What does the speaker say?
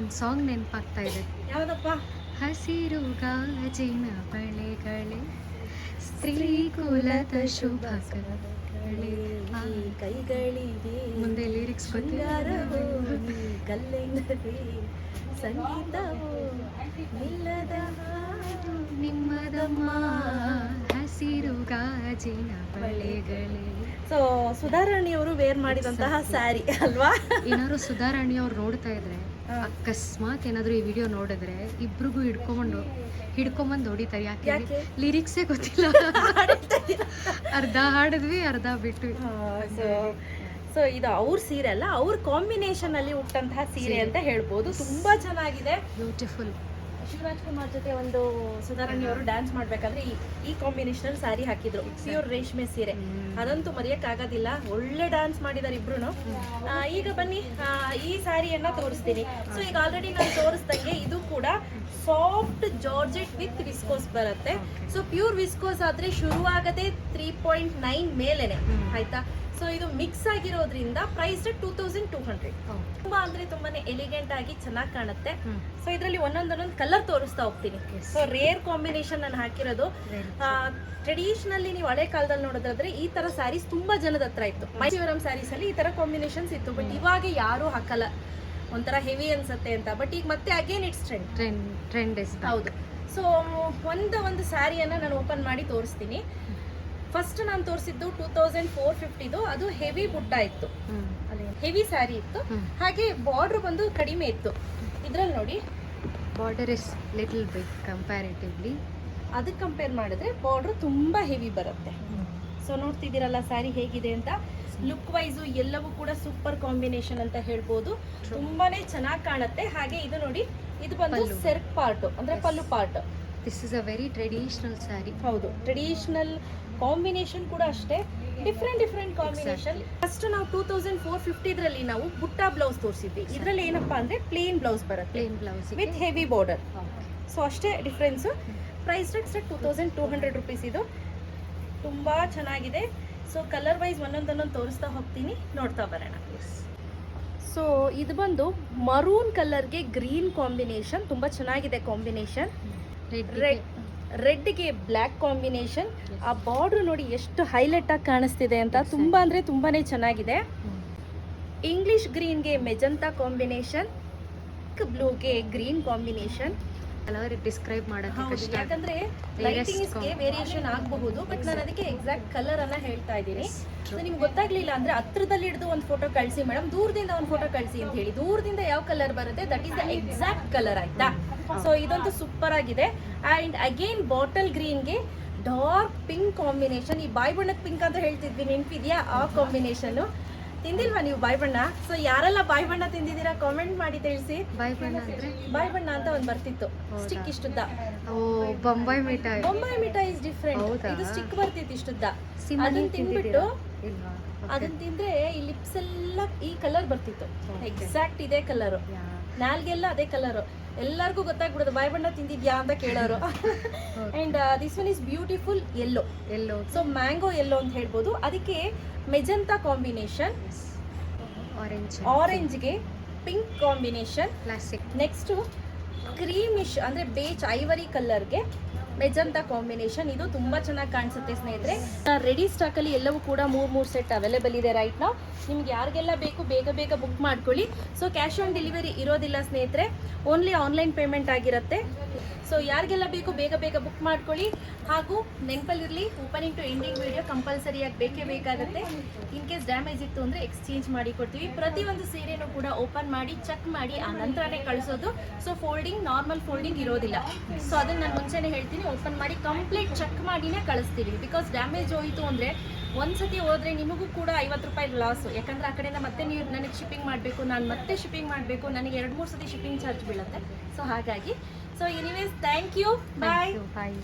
ಒಂದು ಸಾಂಗ್ ನೆನಪಾಗ್ತಾ ಇದೆ. ಯಾವುದಪ್ಪ? ಹಸಿರು ಗಾಜಿನ ಬಳೆಗಳೆ ಸ್ತ್ರೀ ಕುಲದ ಶುಭ ಕೈಗಳಿವೆ ಕೈಗಳಿಗೆ ಮುಂದೆ ಲಿರಿಕ್ಸ್ ಸಂಗೀತವೋ ನಿಲ್ಲದ ನಿಮ್ಮದಮ್ಮ ಹಸಿರು ಗಾಜಿನ ಬಳೆಗಳೇ. ಸೊ ಸುಧಾರಾಣಿ ಅವರು ವೇರ್ ಮಾಡಿದಂತಹ ಸ್ಯಾರಿ ಅಲ್ವಾ? ಏನಾದ್ರು ಸುಧಾರಾಣಿ ಅವ್ರು ನೋಡ್ತಾ ಇದ್ರೆ. ಅಕಸ್ಮಾತ್ ಏನಾದ್ರು ಈ ವಿಡಿಯೋ ನೋಡಿದ್ರೆ ಇಬ್ರಿಗೂ ಹಿಡ್ಕೊಂಡು ಹಿಡ್ಕೊಂಬಂದು ಹೊಡಿತಾರೆ. ಯಾಕೆ? ಲಿರಿಕ್ಸೇ ಗೊತ್ತಿಲ್ಲ. ಅರ್ಧ ಹಾಡಿದ್ವಿ ಅರ್ಧ ಬಿಟ್ವಿ. ಸೊ ಸೊ ಇದು ಅವ್ರ ಸೀರೆ ಅಲ್ಲ ಅವ್ರ ಕಾಂಬಿನೇಷನ್ ಅಲ್ಲಿ ಹುಟ್ಟಂತಹ ಸೀರೆ ಅಂತ ಹೇಳ್ಬೋದು. ತುಂಬಾ ಚೆನ್ನಾಗಿದೆ. ಬ್ಯೂಟಿಫುಲ್ ಶಿವರಾಜ್ ಕುಮಾರ್ ಜೊತೆ ಒಂದು ಸುಧಾರಾಣಿ ಅವರು ಡ್ಯಾನ್ಸ್ ಮಾಡ್ಬೇಕಾದ್ರೆ ಈ ಈ ಕಾಂಬಿನೇಷನ್ ಅಲ್ಲಿ ಸಾರಿ ಹಾಕಿದ್ರು. ಪ್ಯೂರ್ ರೇಷ್ಮೆ ಸೀರೆ. ಅದಂತೂ ಮರೆಯಕ್ ಆಗೋದಿಲ್ಲ. ಒಳ್ಳೆ ಡ್ಯಾನ್ಸ್ ಮಾಡಿದಾರೆ ಇಬ್ರು ಈಗ ಬನ್ನಿ ಈ ಸಾರಿಯನ್ನ ತೋರಿಸ್ತೀನಿ. ಸೊ ಈಗ ಆಲ್ರೆಡಿ ನಾನು ತೋರಿಸ್ದಂಗೆ ಇದು ಕೂಡ ಸಾಫ್ಟ್ ಜಾರ್ಜೆಟ್ ವಿತ್ ವಿಸ್ಕೋಸ್ ಬರುತ್ತೆ. ಸೊ ಪ್ಯೂರ್ ವಿಸ್ಕೋಸ್ ಆದ್ರೆ ಶುರುವಾಗದೆ ತ್ರೀ ಪಾಯಿಂಟ್ ನೈನ್ ಮೇಲೆನೆ. ಆಯ್ತಾ? ಸೊ ಇದು ಮಿಕ್ಸ್ ಆಗಿರೋದ್ರಿಂದ price two thousand two hundred ತುಂಬಾ ಅಂದ್ರೆ ತುಂಬಾನೇ ಎಲಿಗೆಂಟ್ ಆಗಿ ಚೆನ್ನಾಗಿ ಕಾಣುತ್ತೆ. ಸೊ ಇದರಲ್ಲಿ ಒಂದೊಂದೊಂದೊಂದು ಕಲರ್ ತೋರಿಸ್ತಾ ಹೋಗ್ತೀನಿ. ಸೊ ರೇರ್ ಕಾಂಬಿನೇಷನ್ ನಾನು ಹಾಕಿರೋದು. ಟ್ರೆಡಿಷನಲಿ ನೀವು ಹಳೆ ಕಾಲದಲ್ಲಿ ನೋಡೋದಾದ್ರೆ ಈ ತರ ಸ್ಯಾರೀಸ್ ತುಂಬಾ ಜನದ ಹತ್ರ ಇತ್ತು. ಮೈಸೂರಂ ಸ್ಯಾರೀಸ್ ಅಲ್ಲಿ ಈ ತರ ಕಾಂಬಿನೇಷನ್ಸ್ ಇತ್ತು. ಬಟ್ ಇವಾಗ ಯಾರು ಹಾಕಲ್ಲ. ಒಂಥರ ಹೆವಿ ಅನ್ಸುತ್ತೆ ಅಂತ. ಬಟ್ ಈಗ ಮತ್ತೆ again it's trend trend trend ಹೌದು. ಸೊ ಒಂದು ಒಂದು ಸ್ಯಾರಿಯನ್ನು ನಾನು ಓಪನ್ ಮಾಡಿ ತೋರಿಸ್ತೀನಿ. ಫಸ್ಟ್ ನಾನು ತೋರಿಸಿದ್ದು ಟೂ ತೌಸಂಡ್ ಫೋರ್ ಫಿಫ್ಟಿದು ಅದು ಹೆವಿ ಬುಟ್ಟ ಇತ್ತು. ಹೆವಿ ಸ್ಯಾರಿ ಇತ್ತು. ಹಾಗೆ ಬಾರ್ಡರ್ ಬಂದು ಕಡಿಮೆ ಇತ್ತು. ಇದ್ರಲ್ಲಿ ನೋಡಿ. Border is little big comparatively ಅದಕ್ಕೆ ಕಂಪೇರ್ ಮಾಡಿದ್ರೆ ಬಾರ್ಡರ್ ತುಂಬ ಹೆವಿ ಬರುತ್ತೆ. ಸೊ ನೋಡ್ತಿದ್ದೀರಲ್ಲ ಸ್ಯಾರಿ ಹೇಗಿದೆ ಅಂತ? ಲುಕ್ ವೈಸು ಎಲ್ಲವೂ ಕೂಡ ಸೂಪರ್ ಕಾಂಬಿನೇಷನ್ ಅಂತ ಹೇಳ್ಬೋದು. ತುಂಬಾನೇ ಚೆನ್ನಾಗಿ ಕಾಣುತ್ತೆ. ಹಾಗೆ ಇದು ನೋಡಿ ಇದು ಬಂದು ಸೆರ್ಕ್ ಪಾರ್ಟ್ ಅಂದ್ರೆ. Pallu part this is a very traditional sari ಹೌದು ಟ್ರೆಡಿಷನಲ್ ಕಾಂಬಿನೇಷನ್ ಕೂಡ ಅಷ್ಟೇ ಡಿಫ್ರೆಂಟ್ ಡಿಫ್ರೆಂಟ್ ಕಾಂಬಿನೇಷನ್ ಫಸ್ಟ್ ನಾವು ಟೂ ತೌಸಂಡ್ ಫೋರ್ ಫಿಫ್ಟಿದ್ರಲ್ಲಿ ನಾವು ಬುಟ್ಟ ಬ್ಲೌಸ್ ತೋರಿಸಿದ್ವಿ. ಇದರಲ್ಲಿ ಏನಪ್ಪಾ ಅಂದ್ರೆ ಪ್ಲೇನ್ ಬ್ಲೌಸ್ ಬರುತ್ತೆ. Plain blouse with heavy border so ಅಷ್ಟೇ difference price rate sir two thousand two hundred rupees ಇದು. ತುಂಬ ಚೆನ್ನಾಗಿದೆ. ಸೊ ಕಲರ್ ವೈಸ್ ಒಂದೊಂದೊಂದೊಂದು ತೋರಿಸ್ತಾ ಹೋಗ್ತೀನಿ. ನೋಡ್ತಾ ಬರೋಣ. ಸೊ ಇದು ಬಂದು ಮರೂನ್ ಕಲರ್ಗೆ ಗ್ರೀನ್ ಕಾಂಬಿನೇಷನ್ ತುಂಬ ಚೆನ್ನಾಗಿದೆ ಕಾಂಬಿನೇಷನ್ ರೆಡ್ ರೆಡ್ಗೆ ಬ್ಲ್ಯಾಕ್ ಕಾಂಬಿನೇಷನ್. ಆ ಬಾರ್ಡ್ರ್ ನೋಡಿ ಎಷ್ಟು ಹೈಲೈಟ್ ಆಗಿ ಕಾಣಿಸ್ತಿದೆ ಅಂತ ತುಂಬ ಅಂದರೆ ತುಂಬಾನೇ ಚೆನ್ನಾಗಿದೆ. ಇಂಗ್ಲಿಷ್ ಗ್ರೀನ್ಗೆ ಮೆಜಂತಾ ಕಾಂಬಿನೇಷನ್ ಬ್ಲೂಗೆ ಗ್ರೀನ್ ಕಾಂಬಿನೇಷನ್. ಕಲರ್ ಡಿಸ್ಕ್ರೈಬ್ ಮಾಡೋಕ್ಕೆ ಕಷ್ಟ. ಯಾಕಂದ್ರೆ ಲೈಟಿಂಗ್ಸ್ಗೆ ವೇರಿಯೇಷನ್ ಆಗಬಹುದು ಬಟ್ ನಾನು ಅದಕ್ಕೆ ಎಕ್ಸಾಕ್ಟ್ ಕಲರ್ ಅನ್ನ ಹೇಳ್ತಾ ಇದ್ದೀನಿ. ಸೊ. ನಿಮ್ಗೆ ಗೊತ್ತಾಗ್ಲಿಲ್ಲ ಅಂದ್ರೆ ಹತ್ರದಲ್ಲಿ ಹಿಡಿದು ಒಂದು ಫೋಟೋ ಕಳಿಸಿ ಮೇಡಮ್ ದೂರದಿಂದ ಒಂದು ಫೋಟೋ ಕಳಿಸಿ ಅಂತ ಹೇಳಿ. ದೂರದಿಂದ ಯಾವ ಕಲರ್ ಬರುತ್ತೆ that is the exact colour ಆಯ್ತಾ? ಸೊ ಇದಂತೂ ಸೂಪರ್ ಆಗಿದೆ. ಅಂಡ್ ಅಗೇನ್ ಬಾಟಲ್ ಗ್ರೀನ್ಗೆ ಡಾರ್ಕ್ ಪಿಂಕ್ ಕಾಂಬಿನೇಷನ್ ಈ ಬಾಯ್ ಬಣ್ಣದ ಪಿಂಕ್ ಅಂತ ಹೇಳ್ತಿದ್ವಿ ನೆನಪಿದ್ಯಾ ಆ ಕಾಂಬಿನೇಷನ್ ತಿಂದಿಲ್ವಾ ನೀವು ಬಾಯ್ ಬಣ್ಣ ಸೊ ಯಾರೆಲ್ಲ ಬಾಯ್ ಬಣ್ಣ ತಿಂದಿದ್ದೀರಾ ಕಾಮೆಂಟ್ ಮಾಡಿ ತಿಳಿಸಿ. ಬಾಯ್ ಬಣ್ಣ ಅಂದ್ರೆ? ಬಾಯ್ ಬಣ್ಣ ಅಂತ ಒಂದು ಬರ್ತಿತ್ತು? ಸ್ಟಿಕ್ ಇಷ್ಟುದ್ದ. ಓ ಬೊಂಬಾಯಿ ಮಿಠಾಯಿ. ಬೊಂಬಾಯಿ ಮಿಠಾಯಿ ಇಸ್ ಡಿಫ್ರೆಂಟ್? ಇದು ಸ್ಟಿಕ್ ಬರ್ತಿತ್ತು ಇಷ್ಟುದ್ದ. ಅದನ್ನ? ತಿಂದ್ಬಿಟ್ಟು ಅದನ್ನ ತಿಂದ್ರೆ ಈ ಲಿಪ್ಸ್ ಎಲ್ಲ ಈ ಕಲರ್ ಬರ್ತಿತ್ತು. ಎಕ್ಸಾಕ್ಟ್ ಇದೇ ಕಲರ್ ನಾಲ್ಗೆಲ್ಲ ಅದೇ ಕಲರ್ ಎಲ್ಲರಿಗೂ ಗೊತ್ತಾಗ್ಬಿಡೋದು ಬಾಯ್ ಬಣ್ಣ ತಿಂದಿದ್ಯಾ? ಅಂತ ಕೇಳೋರು. And this one is beautiful yellow yellow so mango yellow ಅಂತ ಹೇಳ್ಬೋದು. ಅದಕ್ಕೆ magenta combination orange ಆರೆಂಜ್ಗೆ pink combination plastic next creamish ಅಂದರೆ ಬೇಚ್ ಐವರಿ ಕಲರ್ಗೆ ಮೆಜಂತಾ ಕಾಂಬಿನೇಷನ್. ಇದು ತುಂಬ ಚೆನ್ನಾಗಿ ಕಾಣಿಸುತ್ತೆ ಸ್ನೇಹಿತರೆ. ರೆಡಿ ಸ್ಟಾಕ್ ಅಲ್ಲಿ ಎಲ್ಲವೂ ಕೂಡ ಮೂರು ಮೂರು ಸೆಟ್ ಅವೈಲೇಬಲ್ ಇದೆ ರೈಟ್ ನಾವು ನಿಮ್ಗೆ ಯಾರಿಗೆಲ್ಲ ಬೇಕು, ಬೇಗ ಬೇಗ ಬುಕ್ ಮಾಡ್ಕೊಳ್ಳಿ. ಸೊ ಕ್ಯಾಶ್ ಆನ್ ಡೆಲಿವರಿ ಇರೋದಿಲ್ಲ ಸ್ನೇಹಿತರೆ. ಓನ್ಲಿ ಆನ್ಲೈನ್ ಪೇಮೆಂಟ್ ಆಗಿರುತ್ತೆ. ಸೊ ಯಾರಿಗೆಲ್ಲ ಬೇಕು, ಬೇಗ ಬೇಗ ಬುಕ್ ಮಾಡ್ಕೊಳ್ಳಿ. ಹಾಗೂ ನೆನಪಲ್ಲಿರಲಿ ಓಪನಿಂಗ್ ಟು ಎಂಡಿಂಗ್ ವಿಡಿಯೋ ಕಂಪಲ್ಸರಿಯಾಗಿ ಬೇಕೇ ಬೇಕಾಗುತ್ತೆ. ಇನ್ ಕೇಸ್ ಡ್ಯಾಮೇಜ್ ಇತ್ತು ಅಂದರೆ ಎಕ್ಸ್ಚೇಂಜ್ ಮಾಡಿ ಕೊಡ್ತೀವಿ. ಪ್ರತಿಯೊಂದು ಸೀರೆನೂ ಕೂಡ ಓಪನ್ ಮಾಡಿ ಚೆಕ್ ಮಾಡಿ, ಆ ನಂತರನೇ ಕಳಿಸೋದು. ಸೊ ಫೋಲ್ಡಿಂಗ್ ನಾರ್ಮಲ್ ಫೋಲ್ಡಿಂಗ್ ಇರೋದಿಲ್ಲ. ಸೊ ಅದನ್ನ ನಾನು ಮುಂಚೆನೇ ಹೇಳ್ತೀನಿ. ಓಪನ್ ಮಾಡಿ ಕಂಪ್ಲೀಟ್ ಚೆಕ್ ಮಾಡಿನೇ ಕಳಿಸ್ತೀವಿ. ಬಿಕಾಸ್ ಡ್ಯಾಮೇಜ್ ಹೋಯಿತು ಅಂದರೆ ಒಂದ್ಸತಿ ಹೋದ್ರೆ ನಿಮಗೂ ಕೂಡ ಐವತ್ತು ರೂಪಾಯಿ ಲಾಸು ಯಾಕಂದ್ರೆ ಆ ಕಡೆಯಿಂದ ಮತ್ತೆ ನೀವು ನನಗೆ ಶಿಪ್ಪಿಂಗ್ ಮಾಡಬೇಕು, ನಾನು ಮತ್ತೆ ಶಿಪ್ಪಿಂಗ್ ಮಾಡಬೇಕು, ನನಗೆ ಎರಡು ಮೂರು ಸತಿ ಶಿಪ್ಪಿಂಗ್ ಚಾರ್ಜ್ ಬೀಳುತ್ತೆ. ಸೊ ಹಾಗಾಗಿ so anyways thank you bye bye